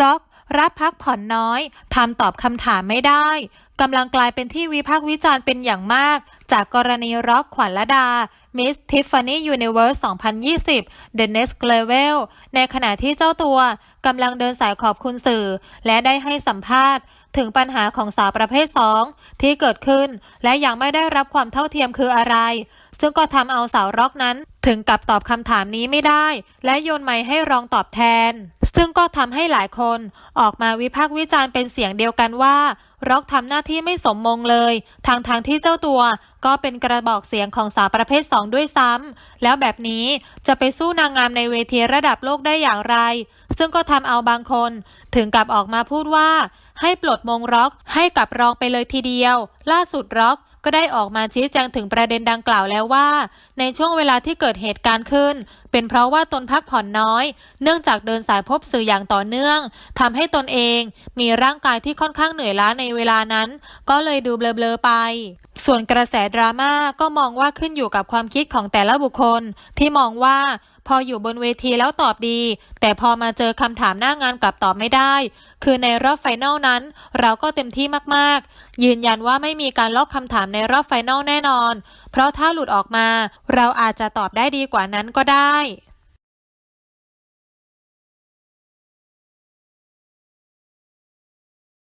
ร็อกรับพักผ่อนน้อยทำตอบคำถามไม่ได้กำลังกลายเป็นที่วิพากษ์วิจารณ์เป็นอย่างมาก จากกรณีร็อกขวัญละดา Miss Tiffany Universe 2020 The Next Level ในขณะที่เจ้าตัวกำลังเดินสายขอบคุณสื่อ และได้ให้สัมภาษณ์ ถึงปัญหาของสาวประเภท 2 ที่เกิดขึ้น และยังไม่ได้รับความเท่าเทียมคืออะไร ซึ่งก็ทำเอาสาวร็อกนั้น ถึงกับตอบคำถามนี้ไม่ได้ และโยนไม้ให้รองตอบแทน ซึ่งก็ทำให้หลายคนออกมาวิพากษ์วิจารณ์เป็นเสียงเดียวกันว่าร็อกทำหน้าที่ไม่สมมงเลยทางทางๆที่เจ้าตัวก็เป็นกระบอกเสียงของสาวประเภท 2 ด้วยซ้ำแล้วแบบนี้จะไปสู้นางงามในเวทีระดับโลกได้อย่างไร ซึ่งก็ทำเอาบางคนถึงกับออกมาพูดว่า ให้ปลดมงร็อกให้กับรองไปเลยทีเดียว ล่าสุดร็อก ก็ได้ออกมาชี้แจงถึงประเด็นดังกล่าวแล้วว่า ในช่วงเวลาที่เกิดเหตุการณ์ขึ้น เป็นเพราะว่าตนพักผ่อนน้อย เนื่องจากเดินสายพบสื่ออย่างต่อเนื่องทำให้ตนเองมีร่างกายที่ค่อนข้างเหนื่อยล้าในเวลานั้น ก็เลยดูเบลอๆไป ส่วนกระแสดราม่าก็มองว่าขึ้นอยู่กับความคิดของแต่ละบุคคลที่มองว่า พออยู่บนเวทีแล้วตอบดี แต่พอมาเจอคำถามหน้างานกลับตอบไม่ได้ คือในรอบไฟนอลนั้น เราก็เต็มที่มากๆ ยืนยันว่าไม่มีการลอกคำถามในรอบไฟนอลแน่นอน เพราะถ้าหลุดออกมา เราอาจจะตอบได้ดีกว่านั้นก็ได้